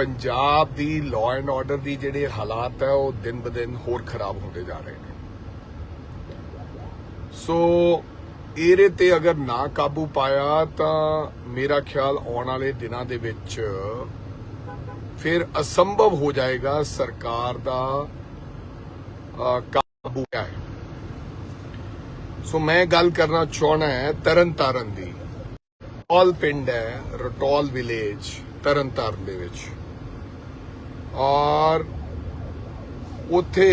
ਪੰਜਾਬ ਦੀ law and order ਦੀ ਜਿਹੜੇ ਹਾਲਾਤ ਹੈ, ਉਹ ਦਿਨ ਬਦਿਨ ਹੋਰ ਖਰਾਬ ਹੁੰਦੇ ਜਾ ਰਹੇ ਨੇ। ਸੋ ਇਹਦੇ ਤੇ ਅਗਰ ਨਾ ਕਾਬੂ ਪਾਇਆ, ਤਾਂ ਮੇਰਾ ਖਿਆਲ ਆਉਣ ਵਾਲੇ ਦਿਨਾਂ ਦੇ ਵਿੱਚ ਫਿਰ ਅਸੰਭਵ ਹੋ ਜਾਏਗਾ ਸਰਕਾਰ ਦਾ ਕਾਬੂ ਹੈ। ਸੋ ਮੈਂ ਗੱਲ ਕਰਨਾ ਚਾਹਣਾ ਹੈ ਤਰਨਤਾਰਨ ਦੀ। ਰਟੋਲ ਪਿੰਡ ਹੈ, ਰਟੋਲ ਵਿਲੇਜ ਤਰਨਤਾਰਨ ਦੇ ਵਿੱਚ ਔਰ ਉਥੇ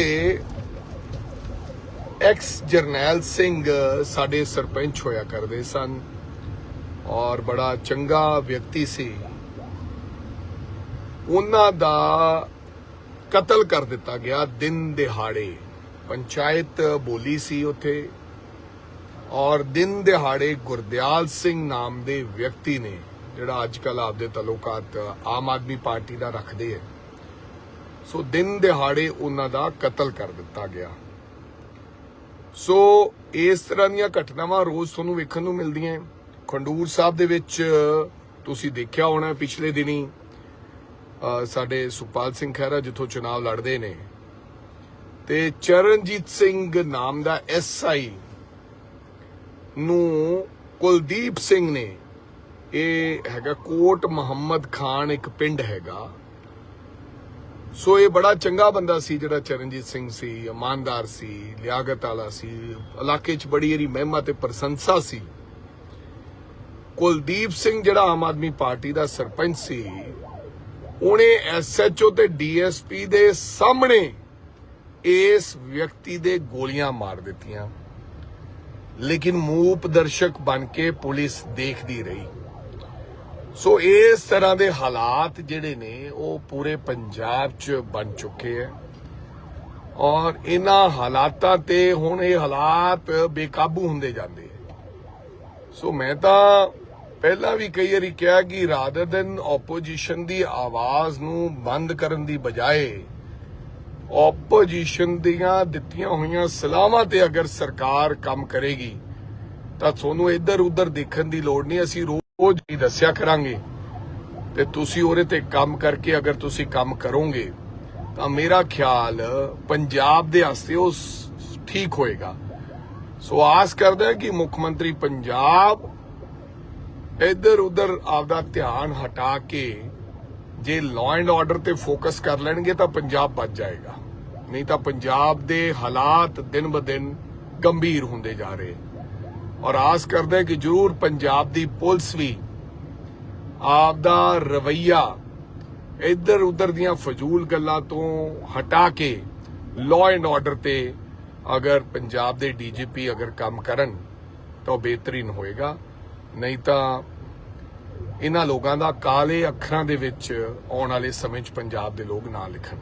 ਐਕਸ ਜਰਨੈਲ ਸਿੰਘ ਸਾਡੇ ਸਰਪੰਚ ਹੋਇਆ ਕਰਦੇ ਸਨ ਔਰ ਬੜਾ ਚੰਗਾ ਵਿਅਕਤੀ ਸੀ। ਉਹਨਾਂ ਦਾ ਕਤਲ ਕਰ ਦਿੱਤਾ ਗਿਆ ਦਿਨ ਦਿਹਾੜੇ। ਪੰਚਾਇਤ ਬੋਲੀ ਸੀ ਉਥੇ ਔਰ ਦਿਨ ਦਿਹਾੜੇ ਗੁਰਦਿਆਲ ਸਿੰਘ ਨਾਮ ਦੇ ਵਿਅਕਤੀ ਨੇ, ਜਿਹੜਾ ਅੱਜ ਕੱਲ ਆਪਦੇ ਤਲੁਕਾਤ ਆਮ ਆਦਮੀ ਪਾਰਟੀ ਦਾ ਰੱਖਦੇ ਹੈ। ਸੋ ਦਿਨ ਦਿਹਾੜੇ ਉਹਨਾਂ ਦਾ ਕਤਲ ਕਰ ਦਿੱਤਾ ਗਿਆ। ਸੋ ਇਸ ਤਰ੍ਹਾਂ ਦੀਆਂ ਘਟਨਾਵਾਂ ਰੋਜ਼ ਤੁਹਾਨੂੰ ਵੇਖਣ ਨੂੰ ਮਿਲਦੀਆਂ ਖੰਡੂਰ ਸਾਹਿਬ ਦੇ ਵਿੱਚ ਤੁਸੀਂ ਦੇਖਿਆ ਹੋਣਾ ਪਿਛਲੇ ਦਿਨੀ ਸਾਡੇ ਸੁਪਾਲ ਸਿੰਘ ਖਹਿਰਾ ਜਿੱਥੋਂ ਚੁਣਾਵ ਲੜਦੇ ਨੇ। ਤੇ ਚਰਨਜੀਤ ਸਿੰਘ ਨਾਮ ਦਾ ਐਸਆਈ ਨੂੰ ਕੁਲਦੀਪ ਸਿੰਘ ਨੇ, ਇਹ ਹੈਗਾ ਕੋਟ ਮੁਹੰਮਦ ਖਾਨ ਇੱਕ ਪਿੰਡ ਹੈਗਾ। ਸੋ ਇਹ ਬੜਾ ਚੰਗਾ ਬੰਦਾ ਸੀ, ਜਿਹੜਾ ਚਰਨਜੀਤ ਸਿੰਘ ਸੀ, ਇਮਾਨਦਾਰ ਸੀ ਲਿਆਕਤ ਵਾਲਾ ਸੀ, ਇਲਾਕੇ 'ਚ ਬੜੀ ਇਹਦੀ ਮਹਿਮਾ ਤੇ ਪ੍ਰਸ਼ੰਸਾ ਸੀ। ਕੁਲਦੀਪ ਸਿੰਘ ਜਿਹੜਾ ਆਮ ਆਦਮੀ ਪਾਰਟੀ ਦਾ ਸਰਪੰਚ ਸੀ, ਉਹਨੇ ਐਸਐਚਓ ਤੇ ਡੀਐਸਪੀ ਦੇ ਸਾਹਮਣੇ ਇਸ ਵਿਅਕਤੀ ਦੇ ਗੋਲੀਆਂ ਮਾਰ ਦਿੱਤੀਆਂ। ਲੇਕਿਨ ਮੂਪ ਦਰਸ਼ਕ ਬਣ ਕੇ ਪੁਲਿਸ ਦੇਖਦੀ ਰਹੀ। ਸੋ ਇਸ ਤਰ੍ਹਾਂ ਦੇ ਹਾਲਾਤ ਜਿਹੜੇ ਨੇ, ਉਹ ਪੂਰੇ ਪੰਜਾਬ 'ਚ ਬਣ ਚੁੱਕੇ ਹੈ ਔਰ ਇਹਨਾਂ ਹਾਲਾਤਾਂ ਤੇ ਹੁਣ ਇਹ ਹਾਲਾਤ ਬੇਕਾਬੂ ਹੁੰਦੇ ਜਾਂਦੇ ਸੋ ਮੈਂ ਤਾਂ ਪਹਿਲਾਂ ਵੀ ਕਈ ਵਾਰੀ ਕਿਹਾ ਕਿ ਰਾਦਰ ਦਿਨ ਆਪੋਜੀਸ਼ਨ ਦੀ ਆਵਾਜ਼ ਨੂੰ ਬੰਦ ਕਰਨ ਦੀ ਬਜਾਏ ਆਪੋਜੀਸ਼ਨ ਦੀਆਂ ਦਿੱਤੀਆਂ ਹੋਈਆਂ ਸਲਾਹਾਂ ਤੇ ਅਗਰ ਸਰਕਾਰ ਕੰਮ ਕਰੇਗੀ, ਤਾਂ ਤੁਹਾਨੂੰ ਇੱਧਰ ਉੱਧਰ ਦੇਖਣ ਦੀ ਲੋੜ ਨਹੀਂ। ਅਸੀਂ ਰੋਜ਼ ਹੀ ਦੱਸਿਆ ਕਰਾਂਗੇ। ਤੇ ਤੁਸੀਂ ਉਹਦੇ ਤੇ ਕੰਮ ਕਰਕੇ ਅਗਰ ਤੁਸੀਂ ਕੰਮ ਕਰੋਗੇ, ਤਾਂ ਮੇਰਾ ਖਿਆਲ ਪੰਜਾਬ ਦੇ ਵਾਸਤੇ ਉਹ ਠੀਕ ਹੋਏਗਾ। ਸੋ ਆਸ ਕਰਦਾ ਕਿ ਮੁੱਖ ਮੰਤਰੀ ਪੰਜਾਬ ਇੱਧਰ ਉੱਧਰ ਆਪਦਾ ਧਿਆਨ ਹਟਾ ਕੇ ਜੇ ਲਾਅ ਐਂਡ ਆਰਡਰ ਤੇ ਫੋਕਸ ਕਰ ਲੈਣਗੇ ਤਾਂ ਪੰਜਾਬ ਬਚ ਜਾਏਗਾ। ਨਹੀਂ ਤਾਂ ਪੰਜਾਬ ਦੇ ਹਾਲਾਤ ਦਿਨ ਬ ਦਿਨ ਗੰਭੀਰ ਹੁੰਦੇ ਜਾ ਰਹੇ। ਔਰ ਆਸ ਕਰਦਾ ਕਿ ਜ਼ਰੂਰ ਪੰਜਾਬ ਦੀ ਪੁਲਿਸ ਵੀ ਆਪ ਦਾ ਰਵਈਆ ਇੱਧਰ ਉੱਧਰ ਦੀਆਂ ਫਜ਼ੂਲ ਗੱਲਾਂ ਤੋਂ ਹਟਾ ਕੇ ਲਾਅ ਐਂਡ ਆਰਡਰ ਤੇ ਅਗਰ ਪੰਜਾਬ ਦੇ ਡੀਜੀਪੀ ਅਗਰ ਕੰਮ ਕਰਨ ਤਾਂ ਉਹ ਬਿਹਤਰੀਨ ਹੋਏਗਾ। ਨਹੀਂ ਤਾਂ ਇਹਨਾਂ ਲੋਕਾਂ ਦਾ ਕਾਲੇ ਅੱਖਰਾਂ ਦੇ ਵਿੱਚ ਆਉਣ ਵਾਲੇ ਸਮੇਂ 'ਚ ਪੰਜਾਬ ਦੇ ਲੋਕ ਨਾਂ ਲਿਖਣ।